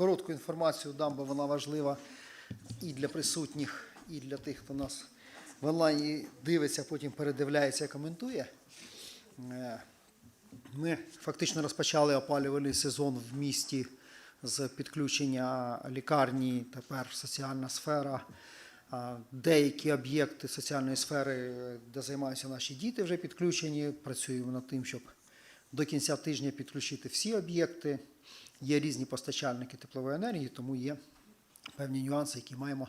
коротку інформацію дам, бо вона важлива і для присутніх, і для тих, хто нас в онлайні дивиться, потім передивляється коментує. Е, Ми фактично розпочали опалювальний сезон в місті з підключення лікарні, тепер соціальна сфера. Деякі об'єкти соціальної сфери, е, де займаються наші діти, вже підключені. Працюємо над тим, щоб до кінця тижня підключити всі об'єкти. Є різні постачальники теплової енергії, тому є певні нюанси, які маємо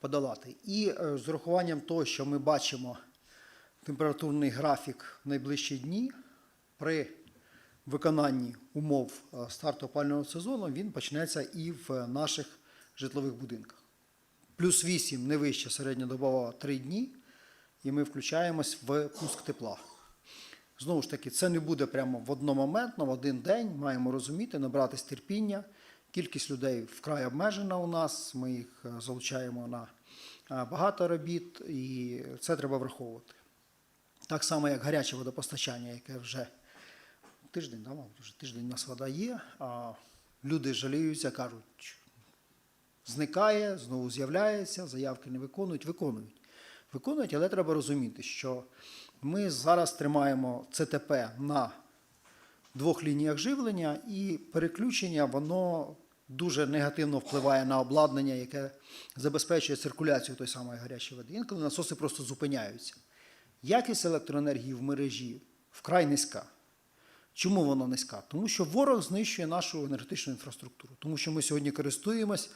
подолати. І е, з урахуванням того, що ми бачимо температурний графік в найближчі дні, при виконанні умов е, старту опалювального сезону він почнеться і в наших житлових будинках. Плюс 8 не вище середньодобово 3 дні, і ми включаємось в пуск тепла. Знову ж таки, це не буде прямо в одномоментно, в один день. Маємо розуміти, набратись терпіння. Кількість людей вкрай обмежена у нас. Ми їх е, залучаємо на е, багато робіт, і це треба враховувати. Так само, як гаряче водопостачання, яке вже тиждень, да, вже тиждень у нас вода є, а люди жаліються, кажуть, зникає, знову з'являється, заявки не виконують, виконують. Виконують, але треба розуміти, що ми зараз тримаємо ЦТП на двох лініях живлення, і переключення воно дуже негативно впливає на обладнання, яке забезпечує циркуляцію той самої гарячої води. Інколи насоси просто зупиняються. Якість електроенергії в мережі вкрай низька. Чому вона низька? Тому що ворог знищує нашу енергетичну інфраструктуру, тому що ми сьогодні користуємось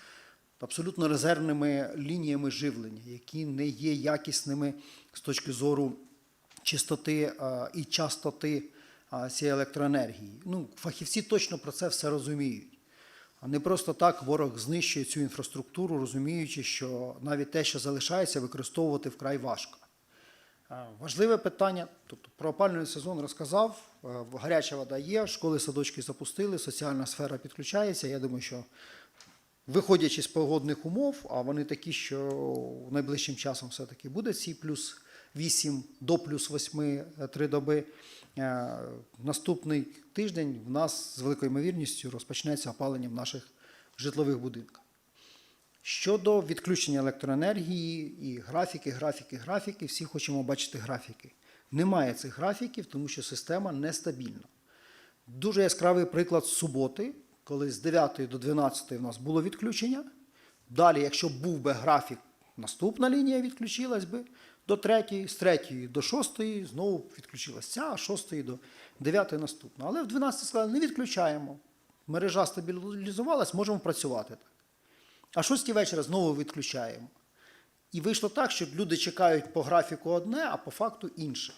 абсолютно резервними лініями живлення, які не є якісними з точки зору чистоти і частоти цієї електроенергії. Ну, фахівці точно про це все розуміють. Не просто так ворог знищує цю інфраструктуру, розуміючи, що навіть те, що залишається, використовувати вкрай важко. Е, Важливе питання, тобто про опалювальний сезон розказав, е, гаряча вода є, школи, садочки запустили, соціальна сфера підключається. Я думаю, що виходячи з погодних умов, а вони такі, що найближчим часом все-таки буде ці плюс 8 до плюс 8 три доби. е, Наступний тиждень в нас з великою ймовірністю розпочнеться опалення в наших житлових будинках. Щодо відключення електроенергії і графіки, графіки, графіки, всі хочемо бачити графіки. Немає цих графіків, тому що система нестабільна. Дуже яскравий приклад з суботи, коли з 9 до 12 в нас було відключення. Далі, якщо був би графік, наступна лінія відключилась би до 3, з 3 до 6 знову відключилась ця, а 6 до 9 наступна. Але в 12 сказали, не відключаємо. Мережа стабілізувалась, можемо працювати. А шостій вечора знову відключаємо. І вийшло так, що люди чекають по графіку одне, а по факту інше.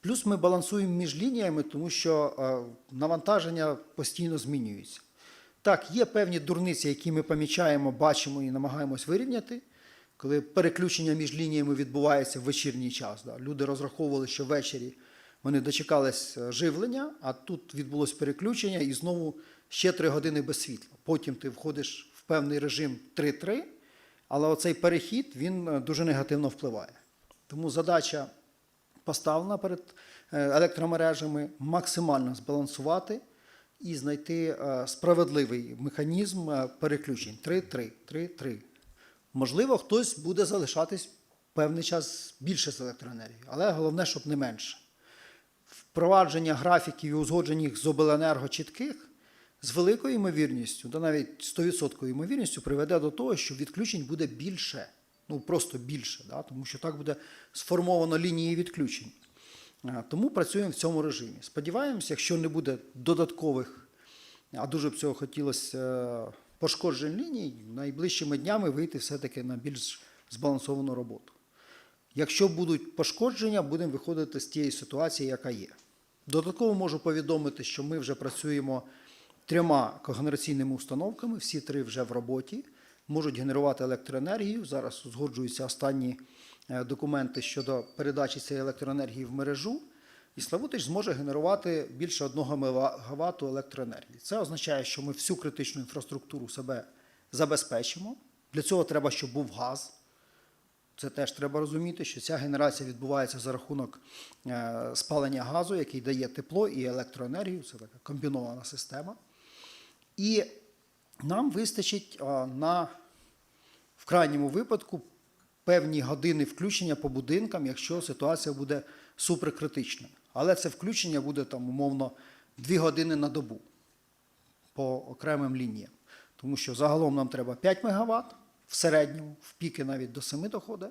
Плюс ми балансуємо між лініями, тому що е, навантаження постійно змінюється. Так, є певні дурниці, які ми помічаємо, бачимо і намагаємось вирівняти, коли переключення між лініями відбувається в вечірній час. Да. Люди розраховували, що ввечері вони дочекались е, живлення, а тут відбулось переключення і знову ще три години без світла. Потім ти входиш в певний режим 3-3, але оцей перехід він е, дуже негативно впливає. Тому задача поставлена перед е, електромережами максимально збалансувати і знайти справедливий механізм переключень 3-3, 3-3. Можливо, хтось буде залишатись певний час більше з електроенергії, але головне, щоб не менше. Впровадження графіків і узгодження їх з обленерго чітких з великою ймовірністю, да навіть 100% ймовірністю приведе до того, що відключень буде більше. Ну просто більше, да, тому що так буде сформовано лінії відключень. Тому працюємо в цьому режимі. Сподіваємося, якщо не буде додаткових, а дуже б цього хотілося е, пошкоджень ліній, найближчими днями вийти все-таки на більш збалансовану роботу. Якщо будуть пошкодження, будемо виходити з тієї ситуації, яка є. Додатково можу повідомити, що ми вже працюємо трьома когенераційними установками, всі три вже в роботі, можуть генерувати електроенергію. Зараз узгоджуються останні е, документи щодо передачі цієї електроенергії в мережу. І Славутич зможе генерувати більше 1 МВт електроенергії. Це означає, що ми всю критичну інфраструктуру себе забезпечимо. Для цього треба, щоб був газ. Це теж треба розуміти, що ця генерація відбувається за рахунок е, спалення газу, який дає тепло і електроенергію. Це така комбінована система. І нам вистачить на в крайньому випадку певні години включення по будинкам, якщо ситуація буде суперкритичною. Але це включення буде там умовно 2 години на добу по окремим лініям. Тому що загалом нам треба 5 МВт в середньому, в піки навіть до 7 доходить.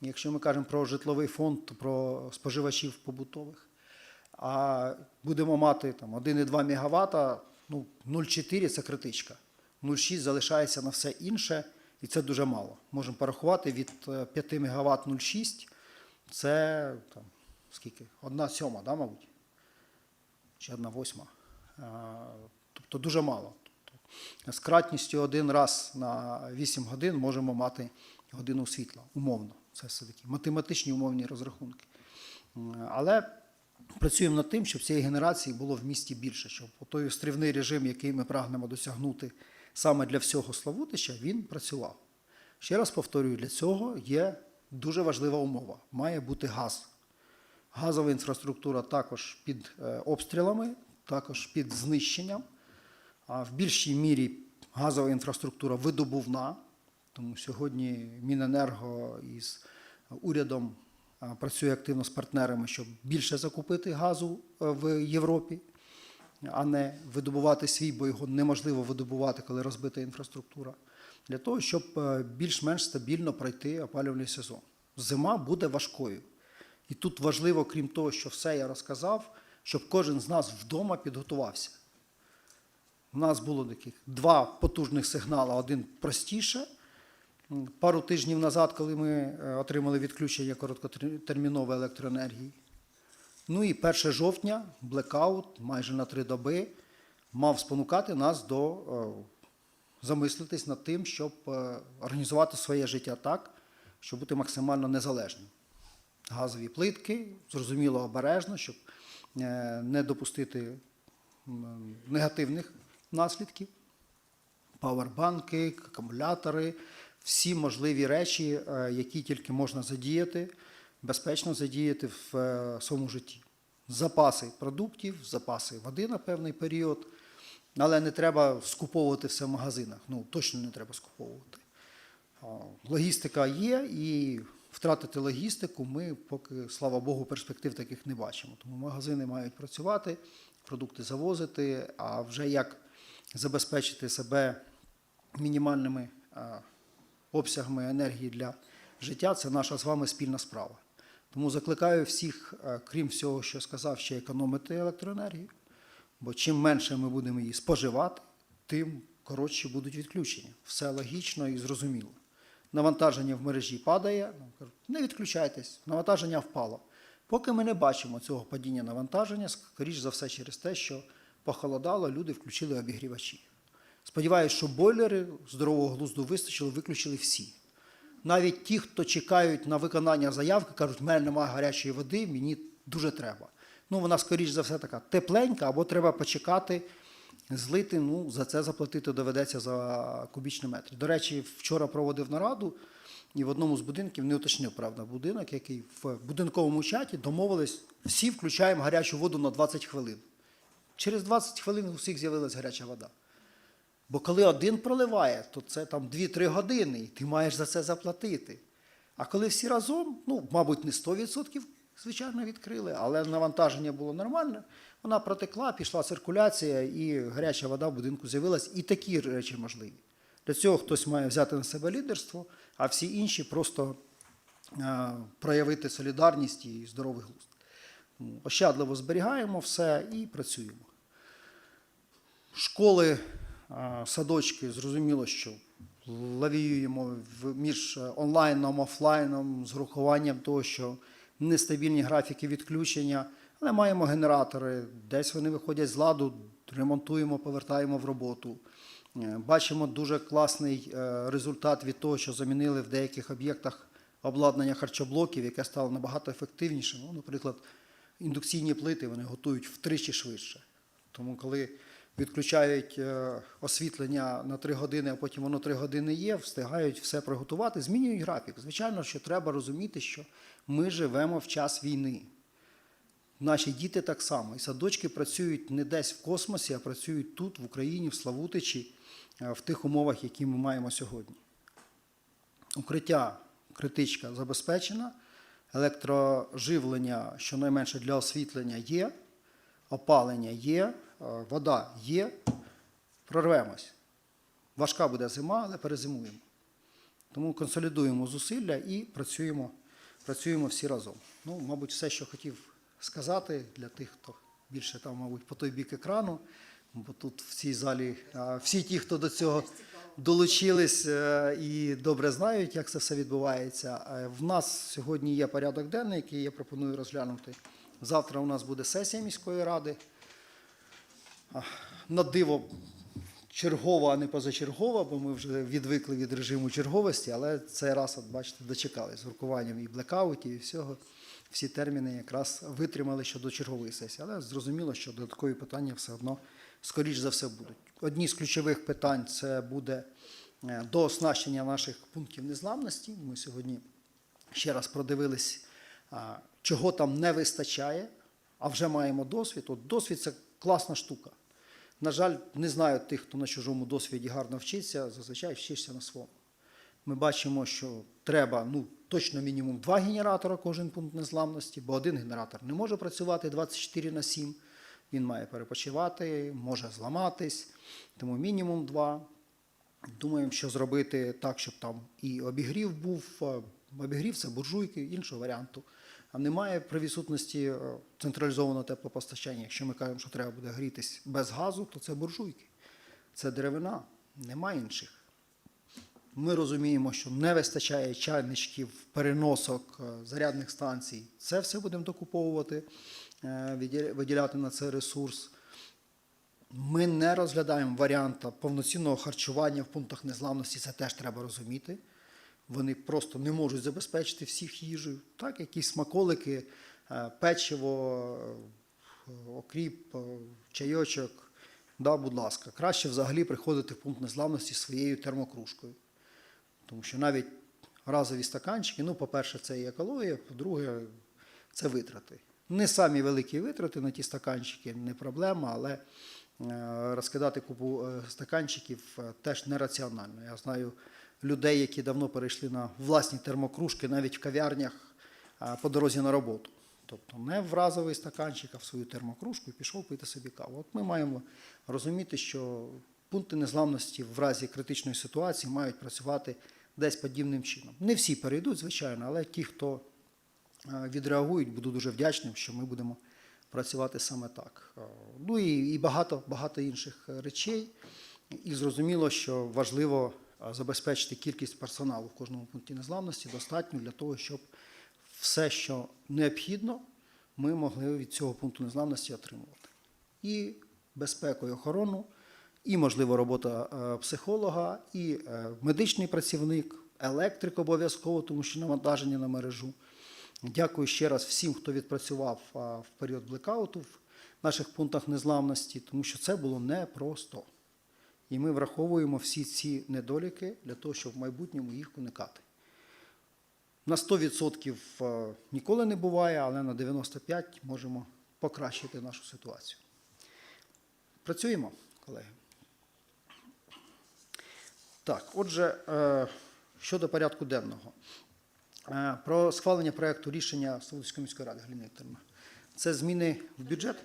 Якщо ми кажемо про житловий фонд, то про споживачів побутових. А будемо мати там 1,2 МВт, ну 0,4 це критичка. 0,6 залишається на все інше, і це дуже мало. Можемо порахувати від е, 5 МВт 0,6 це там, скільки? Одна сьома, да, мабуть? Чи одна восьма. Тобто дуже мало. Тобто, з кратністю один раз на 8 годин можемо мати годину світла, умовно. Це все-таки математичні умовні розрахунки. Але працюємо над тим, щоб цієї генерації було в місті більше, щоб той острівний режим, який ми прагнемо досягнути саме для всього Славутища, він працював. Ще раз повторюю, для цього є дуже важлива умова. Має бути газ. Газова інфраструктура також під е, обстрілами, також під знищенням. В більшій мірі газова інфраструктура видобувна, тому сьогодні Міненерго із урядом працює активно з партнерами, щоб більше закупити газу е, в Європі, а не видобувати свій, бо його неможливо видобувати, коли розбита інфраструктура, для того, щоб е, більш-менш стабільно пройти опалювальний сезон. Зима буде важкою. І тут важливо, крім того, що все я розказав, щоб кожен з нас вдома підготувався. У нас було таких два потужних сигнали, один простіше. Пару тижнів назад, коли ми е, отримали відключення короткотермінової електроенергії. Ну і 1 жовтня, блекаут майже на три доби, мав спонукати нас до е, замислитись над тим, щоб е, організувати своє життя так, щоб бути максимально незалежним газові плитки, зрозуміло обережно, щоб е, не допустити негативних наслідків. Павербанки, акумулятори, всі можливі речі, е, які тільки можна задіяти, безпечно задіяти в е, своєму житті. Запаси продуктів, запаси води на певний період, але не треба скуповувати все в магазинах. Ну, точно не треба скуповувати. Логістика є, і втратити логістику ми поки, слава Богу, перспектив таких не бачимо. Тому магазини мають працювати, продукти завозити, а вже як забезпечити себе мінімальними обсягами енергії для життя це наша з вами спільна справа. Тому закликаю всіх, крім всього, що сказав, ще економити електроенергію, бо чим менше ми будемо її споживати, тим коротші будуть відключення. Все логічно і зрозуміло. Навантаження в мережі падає, ну, не відключайтесь, навантаження впало. Поки ми не бачимо цього падіння навантаження, скоріш за все через те, що похолодало, люди включили обігрівачі. Сподіваюсь, що бойлери здорового глузду вистачило, виключили всі. Навіть ті, хто чекають на виконання заявки, кажуть, в мене немає гарячої води, мені дуже треба. Ну, вона, скоріш за все, така тепленька, або треба почекати, злити, ну, за це заплатити доведеться за кубічний метр. До речі, вчора проводив нараду, і в одному з будинків, не уточнив, правда, будинок, який в будинковому чаті домовились, всі включаємо гарячу воду на 20 хвилин. Через 20 хвилин у всіх з'явилася гаряча вода. Бо коли один проливає, то це там 2-3 години, і ти маєш за це заплатити. А коли всі разом, ну, мабуть, не 100%, звичайно, відкрили, але навантаження було нормальне, вона протекла, пішла циркуляція, і гаряча вода в будинку з'явилась, і такі речі можливі. Для цього хтось має взяти на себе лідерство, а всі інші просто е, проявити солідарність і здоровий глузд. Ощадливо зберігаємо все і працюємо. Школи, а, садочки, зрозуміло, що лавіюємо між е, онлайном, офлайном, з урахуванням того, що нестабільні графіки відключення, але маємо генератори, десь вони виходять з ладу, ремонтуємо, повертаємо в роботу. Е, Бачимо дуже класний е, результат від того, що замінили в деяких об'єктах обладнання харчоблоків, яке стало набагато ефективнішим. Ну, наприклад, індукційні плити вони готують втричі швидше. Тому коли відключають е, освітлення на 3 години, а потім воно 3 години є, встигають все приготувати, змінюють графік. Звичайно, що треба розуміти, що ми живемо в час війни. Наші діти так само. І садочки працюють не десь в космосі, а працюють тут, в Україні, в Славутичі, е, в тих умовах, які ми маємо сьогодні. Укриття критичка забезпечена, електроживлення, щонайменше для освітлення є, опалення є, е, вода є. Прорвемось. Важка буде зима, але перезимуємо. Тому консолідуємо зусилля і працюємо, працюємо всі разом. Ну, мабуть, все, що хотів сказати для тих, хто більше там, мабуть, по той бік екрану, бо тут в цій залі всі ті, хто до цього долучились е, і добре знають, як це все відбувається. Е, В нас сьогодні є порядок денний, який я пропоную розглянути. Завтра у нас буде сесія міської ради. На диво чергова, а не позачергова, бо ми вже відвикли від режиму черговості, але цей раз, от бачите, дочекались з урахуванням і блекаутів, і всього. Всі терміни якраз витримали щодо чергової сесії. Але зрозуміло, що додаткові питання все одно, скоріш за все, будуть. Одні з ключових питань це буде е, дооснащення наших пунктів незламності. Ми сьогодні ще раз продивились, чого там не вистачає, а вже маємо досвід. От досвід це класна штука. На жаль, не знаю тих, хто на чужому досвіді гарно вчиться, зазвичай вчишся на своєму. Ми бачимо, що треба ну, точно мінімум два генератора кожен пункт незламності, бо один генератор не може працювати 24 на 7. Він має перепочивати, може зламатись, тому мінімум два. Думаємо, що зробити так, щоб там і обігрів був. е, Обігрів це буржуйки, іншого варіанту. А немає при відсутності е, централізованого теплопостачання. Якщо ми кажемо, що треба буде грітись без газу, то це буржуйки. Це деревина, немає інших. Ми розуміємо, що не вистачає чайничків, переносок, е, зарядних станцій. Це все будемо докуповувати, е, виділяти на це ресурс. Ми не розглядаємо варіанта повноцінного харчування в пунктах незламності, це теж треба розуміти. Вони просто не можуть забезпечити всіх їжею. Так, якісь смаколики, е, печиво, окріп, чайочок. Да, будь ласка, краще взагалі приходити в пункт незламності своєю термокружкою. Тому що навіть разові стаканчики, ну, по-перше, це і екологія, по-друге, це витрати. Не самі великі витрати на ті стаканчики, не проблема, але е, розкидати купу е, стаканчиків е, теж нераціонально. Я знаю людей, які давно перейшли на власні термокружки, навіть в кав'ярнях по дорозі на роботу. Тобто не в разовий стаканчик, а в свою термокружку і пішов пити собі каву. От ми маємо розуміти, що пункти незламності в разі критичної ситуації мають працювати десь подібним чином. Не всі перейдуть, звичайно, але ті, хто е, відреагують, буду дуже вдячним, що ми будемо працювати саме так. Е, Ну і, багато, багато інших е, речей. І зрозуміло, що важливо забезпечити кількість персоналу в кожному пункті незламності достатньо для того, щоб все, що необхідно, ми могли від цього пункту незламності отримувати. І безпеку і охорону, і, можливо, робота е, психолога, і е, медичний працівник, електрик обов'язково, тому що навантаження на мережу. Дякую ще раз всім, хто відпрацював в період блекауту в наших пунктах незламності, тому що це було непросто. І ми враховуємо всі ці недоліки для того, щоб в майбутньому їх уникати. На 100% е, ніколи не буває, але на 95% можемо покращити нашу ситуацію. Працюємо, колеги. Так, отже, е, щодо порядку денного. Е, Про схвалення проекту рішення Славутської міської ради, Галина Вікторівна. Це зміни в бюджет?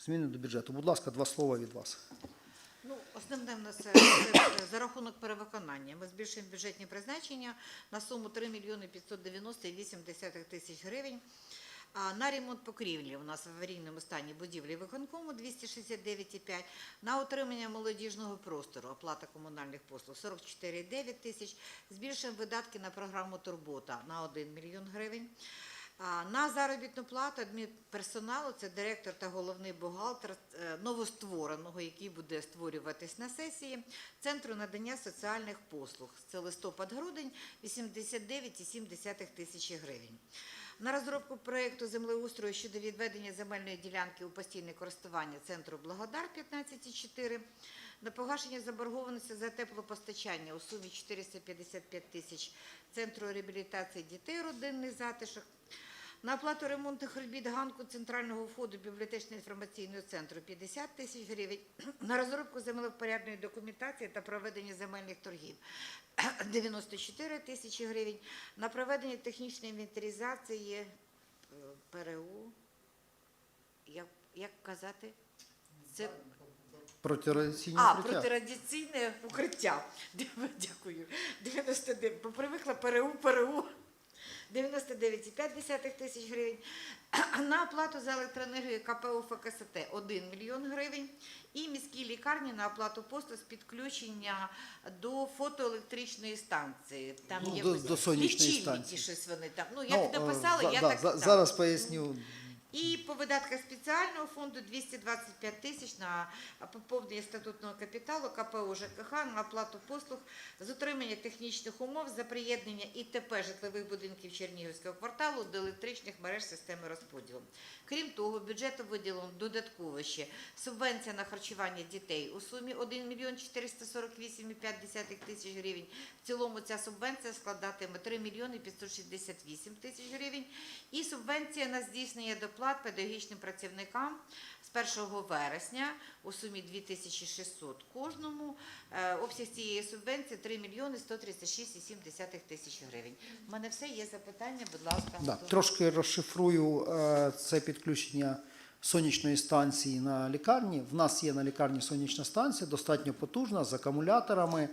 Зміни до бюджету. Будь ласка, два слова від вас. Ну, основне в нас це це за рахунок перевиконання. Ми збільшуємо бюджетні призначення на суму 3 мільйони 590,8 тисяч гривень. А на ремонт покрівлі у нас в аварійному стані будівлі виконкому 269,5, на утримання молодіжного простору, оплата комунальних послуг 44,9 тисяч, збільшуємо видатки на програму Турбота на 1 мільйон гривень. На заробітну плату адмінперсоналу це директор та головний бухгалтер е, новоствореного, який буде створюватись на сесії Центру надання соціальних послуг. Це листопад-грудень 89,7 тисячі гривень. На розробку проєкту землеустрою щодо відведення земельної ділянки у постійне користування центру Благодар 15,4. На погашення заборгованості за теплопостачання у сумі 455 тисяч Центру реабілітації дітей родинний затишок. На оплату ремонтних робіт ганку Центрального входу бібліотечно-інформаційного центру 50 тисяч гривень. На розробку землевпорядної документації та проведення земельних торгів 94 тисячі гривень. На проведення технічної інвентаризації е, ПРУ. Як, як казати? Це Протирадіаційні а, укриття. протирадіаційне укриття. Дякую. 99, бо привикла ПРУ, ПРУ. 99,5 тисяч гривень. На оплату за електроенергію КПУ ФКСТ 1 мільйон гривень. І міській лікарні на оплату послуг з підключення до фотоелектричної станції. Там Ну, є до- до сонячної станції. щось вони там. Ну, Ну, як е, написали, за- я да, так, Зараз так. Зараз поясню. І по видатках спеціального фонду 225 тисяч на поповнення статутного капіталу КПУ ЖКХ на оплату послуг з утримання технічних умов за приєднання ІТП житлових будинків Чернігівського кварталу до електричних мереж системи розподілу. Крім того, бюджету виділено додатково ще субвенція на харчування дітей у сумі 1 мільйон 448,5 тисяч гривень. В цілому ця субвенція складатиме 3 мільйони 568 тисяч гривень. І субвенція на здійснення доплат педагогічним працівникам з 1 вересня у сумі 2600 кожному. Е, Обсяг цієї субвенції 3 мільйони 136,7 тисяч гривень. У мене все, є запитання, будь ласка. Да, трошки розшифрую е, це підключення сонячної станції на лікарні. В нас є на лікарні сонячна станція, достатньо потужна, з акумуляторами,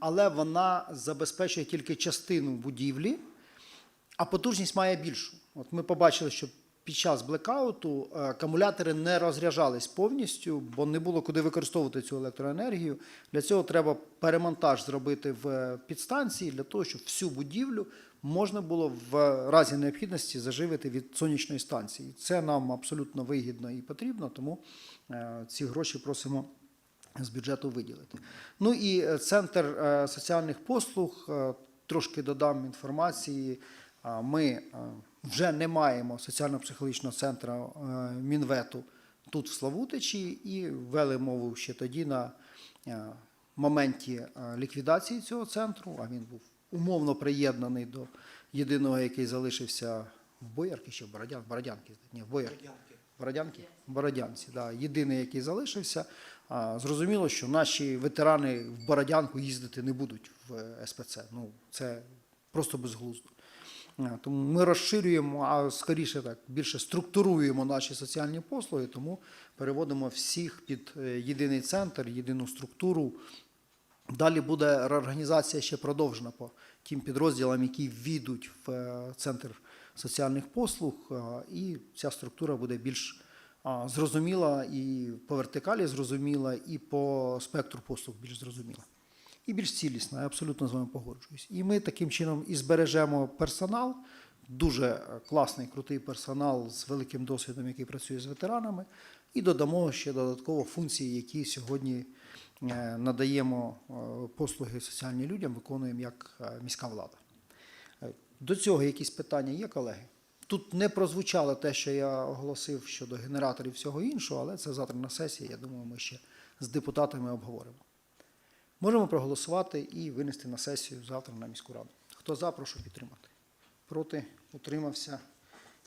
але вона забезпечує тільки частину будівлі, а потужність має більшу. От ми побачили, що під час блекауту е, акумулятори не розряджались повністю, бо не було куди використовувати цю електроенергію. Для цього треба перемонтаж зробити в е, підстанції для того, щоб всю будівлю можна було в разі необхідності заживити від сонячної станції. Це нам абсолютно вигідно і потрібно, тому е, ці гроші просимо з бюджету виділити. Ну і е, центр е, соціальних послуг, е, трошки додам інформації. Ми е, вже не маємо соціально-психологічного центру е, Мінвету тут в Славутичі і ввели мову ще тоді на е, моменті е, ліквідації цього центру, а він був умовно приєднаний до єдиного, який залишився в Боярки, ще в Бородян, Бородянки, ні, в Боярки. Бородянки? Бородянці, да. єдиний, який залишився. А, зрозуміло, що наші ветерани в Бородянку їздити не будуть в СПЦ. Ну, це просто безглуздо. А, Тому ми розширюємо, а скоріше так, більше структуруємо наші соціальні послуги, тому переводимо всіх під е, єдиний центр, єдину структуру. Далі буде реорганізація ще продовжена по тим підрозділам, які війдуть в е, центр соціальних послуг, е, і ця структура буде більш зрозуміла і по вертикалі зрозуміла, і по спектру послуг більш зрозуміла. І більш цілісна, я абсолютно з вами погоджуюсь. І ми таким чином і збережемо персонал, дуже е, класний, крутий персонал з великим досвідом, який працює з ветеранами, і додамо ще додатково функції, які сьогодні е, надаємо е, послуги соціальні людям, виконуємо як міська влада. До цього якісь питання є, колеги? Тут не прозвучало те, що я оголосив щодо генераторів всього іншого, але це завтра на сесії. Я думаю, ми ще з депутатами обговоримо. Можемо проголосувати і винести на сесію завтра на міську раду. Хто за, прошу підтримати. Проти, утримався.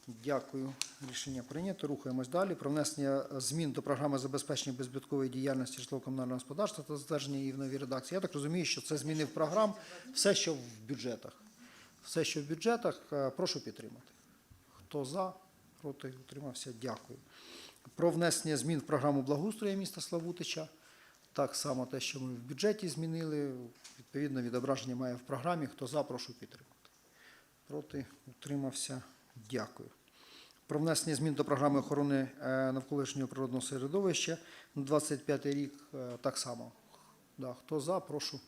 Дякую. Рішення прийнято. Рухаємось далі. Про внесення змін до програми забезпечення беззбиткової діяльності житлово-комунального господарства та затвердження її в новій редакції. Я так розумію, що це зміни в програм, все, що в бюджетах. Все, що в бюджетах, е, прошу підтримати. Хто за, проти, утримався, дякую. Про внесення змін в програму благоустрою міста Славутича. Так само те, що ми в бюджеті змінили, відповідно, відображення має в програмі. Хто за, прошу підтримати. Проти, утримався, дякую. Про внесення змін до програми охорони е, навколишнього природного середовища на 25 рік е, так само. Да, хто за, прошу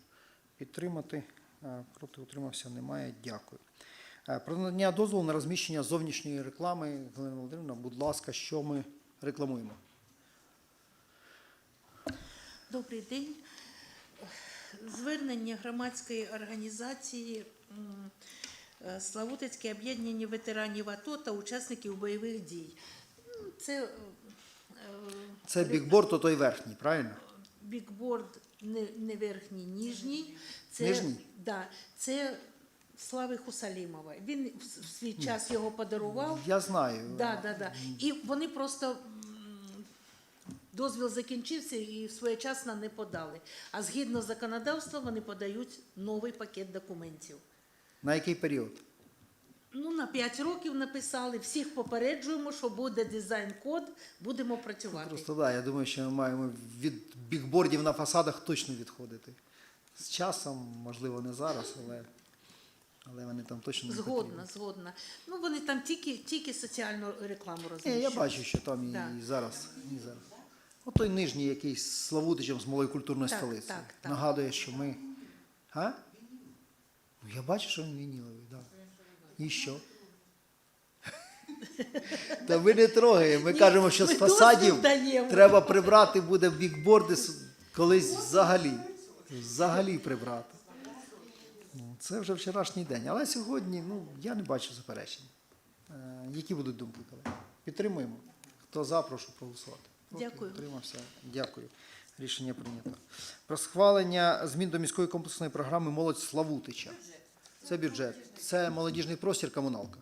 підтримати. Е, Проти утримався, немає. Дякую. Про надання дозволу на розміщення зовнішньої реклами. Галина Володимирівна, будь ласка, що ми рекламуємо? Добрий день. Звернення громадської організації е, Славутицьке об'єднання ветеранів АТО та учасників бойових дій. Це е, Це бікборд, то той верхній, правильно? бікборд не, не верхній, ніжній. Це, Нижній? Да, це Слави Хусалімова. Він в свій час його подарував. Я знаю. Да, да, да. І вони просто дозвіл закінчився і своєчасно не подали. А згідно законодавства вони подають новий пакет документів. На який період? Ну, на 5 років написали, всіх попереджуємо, що буде дизайн-код, будемо працювати. Просто да, я думаю, що ми маємо від бікбордів на фасадах точно відходити. З часом, можливо, не зараз, але, але вони там точно не Згодна, потрібні. згодна. Ну, вони там тільки, тільки соціальну рекламу розміщують. я бачу, що там і, Да. і зараз. І зараз. От той нижній якийсь з Славутичем з малої культурної Так, столиці. так, так. Нагадує, що ми. А? Ну, Я бачу, що він вініловий, так. Да. І що? Та ми не трогаємо. Ми Ні, кажемо, що з ми фасадів даємо. треба прибрати буде бікборди колись взагалі. Взагалі прибрати. Ну, Це вже вчорашній день. Але сьогодні ну, я не бачу заперечень. Е, Які будуть думки, колеги? Підтримуємо. Хто за, прошу проголосувати. Проти, Дякую. Утримався. Дякую. Рішення прийнято. Про схвалення змін до міської комплексної програми Молодь Славутича. Це бюджет. Це молодіжний простір, комуналка.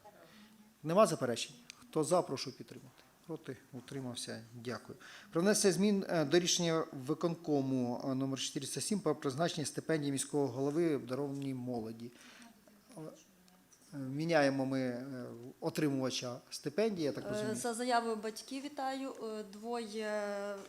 Нема заперечень? Хто за, прошу підтримати. Проти, утримався. Дякую. Про внесення змін е, до рішення виконкому е, номер 407 про призначення стипендії міського голови обдарованій молоді. Е, Міняємо ми е, отримувача стипендії, я так Е, розумію. За заявою батьків вітаю. Двоє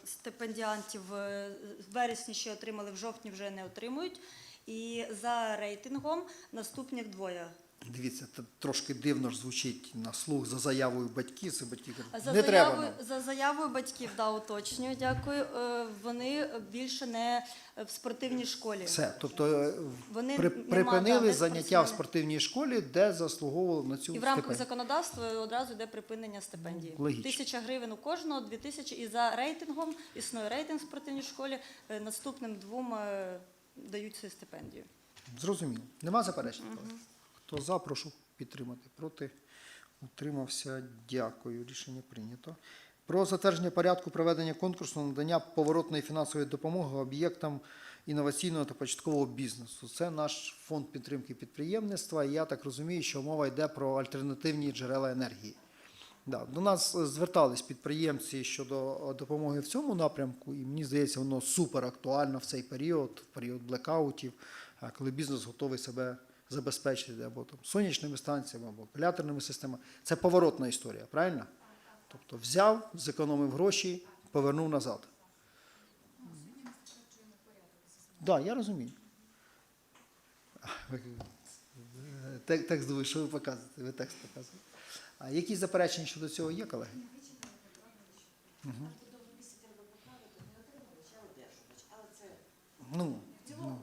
стипендіантів в вересні ще отримали, в жовтні вже не отримують. І за рейтингом наступних двоє. Дивіться, це трошки дивно ж звучить на слух за заявою батьків. Це батьки кажуть, За не треба заявою, нам. за заявою батьків, да, уточнюю, дякую. е, Вони більше не в спортивній школі. Все, тобто е, Вони при, нема, припинили да, заняття в спортивній школі, де заслуговували на цю І в рамках стипендію. законодавства одразу йде припинення стипендії. Логічно. Тисяча гривень у кожного, дві тисячі. І за рейтингом існує рейтинг в спортивній школі. е, Наступним двом дають цю стипендію. Зрозуміло. Нема заперечень? колеги? Хто за, прошу підтримати. Проти утримався. Дякую. Рішення прийнято. Про затвердження порядку проведення конкурсу на надання поворотної фінансової допомоги об'єктам інноваційного та початкового бізнесу. Це наш фонд підтримки підприємництва. Я так розумію, що мова йде про альтернативні джерела енергії. Да, до нас е, звертались підприємці щодо е, допомоги в цьому напрямку, і мені здається, воно супер актуально в цей період, в період блекаутів, е, коли бізнес готовий себе забезпечити або там сонячними станціями, або акумуляторними системами. Це поворотна історія, правильно? Тобто взяв, зекономив гроші, повернув назад. Так, да, я розумію. Текст думаю, що ви показуєте? Ви текст показуєте. А які заперечення щодо цього є, колеги? Ну, ну,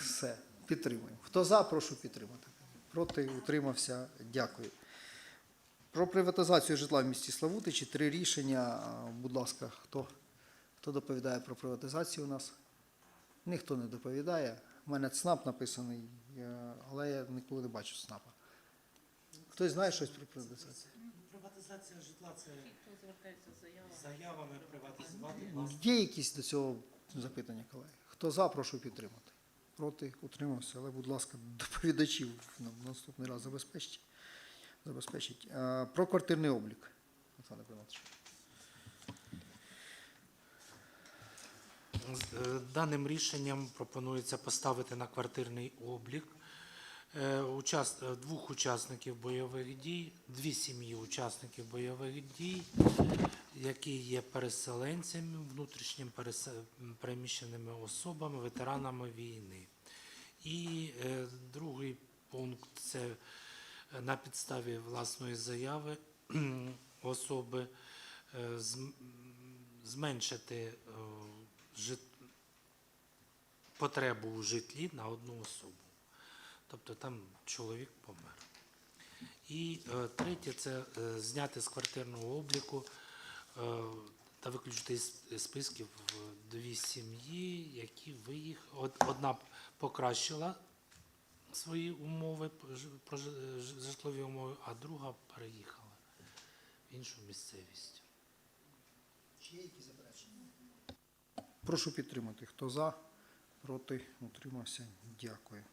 все, підтримуємо. Хто за, прошу підтримати. Проти, утримався, дякую. Про приватизацію житла в місті Славутичі. Три рішення. Будь ласка, хто, хто доповідає про приватизацію у нас? Ніхто не доповідає. У мене ЦНАП написаний, е, але я ніколи не бачу ЦНАПа. Хтось знає щось про приватизацію? Приватизація житла це заявами приватизувати. Є якісь до цього запитання, колеги? Хто за, прошу підтримати. Проти, утримався, але, будь ласка, доповідачів нам наступний раз забезпечить. забезпечить. Про квартирний облік. Олександр Павлович. Е, Даним рішенням пропонується поставити на квартирний облік е, е, двох учасників бойових дій, дві сім'ї учасників бойових дій, які є переселенцями, внутрішнім переміщеними особами, ветеранами війни. І е, другий пункт це е, на підставі власної заяви особи е, зменшити е, жит... потребу у житлі на одну особу. Тобто там чоловік помер. І е, третє це е, зняти з квартирного обліку та виключити із списків е, дві сім'ї, які виїхали. Одна покращила свої умови, ж- житлові умови, а друга переїхала в іншу місцевість. Чи є якісь заперечення? Прошу підтримати. Хто за, Проти утримався. Дякую.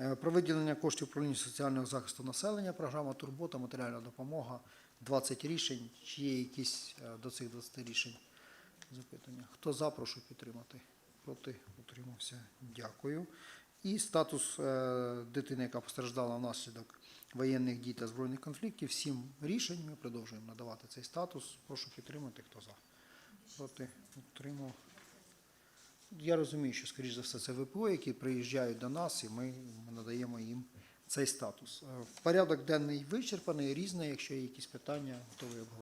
Е, Про виділення коштів управління соціального захисту населення, програма Турбота, матеріальна допомога. 20 рішень. Чи є якісь е, до цих 20 рішень запитання? Хто за, прошу підтримати. Проти утримався. Дякую. І статус е, дитини, яка постраждала внаслідок воєнних дій та збройних конфліктів. Сім рішень. Ми продовжуємо надавати цей статус. Прошу підтримати. Хто за? Проти утримав. Я розумію, що, скоріш за все, це ВПО, які приїжджають до нас, і ми надаємо їм цей статус. Е, Порядок денний вичерпаний, різний. Якщо є якісь питання, готові обговорити.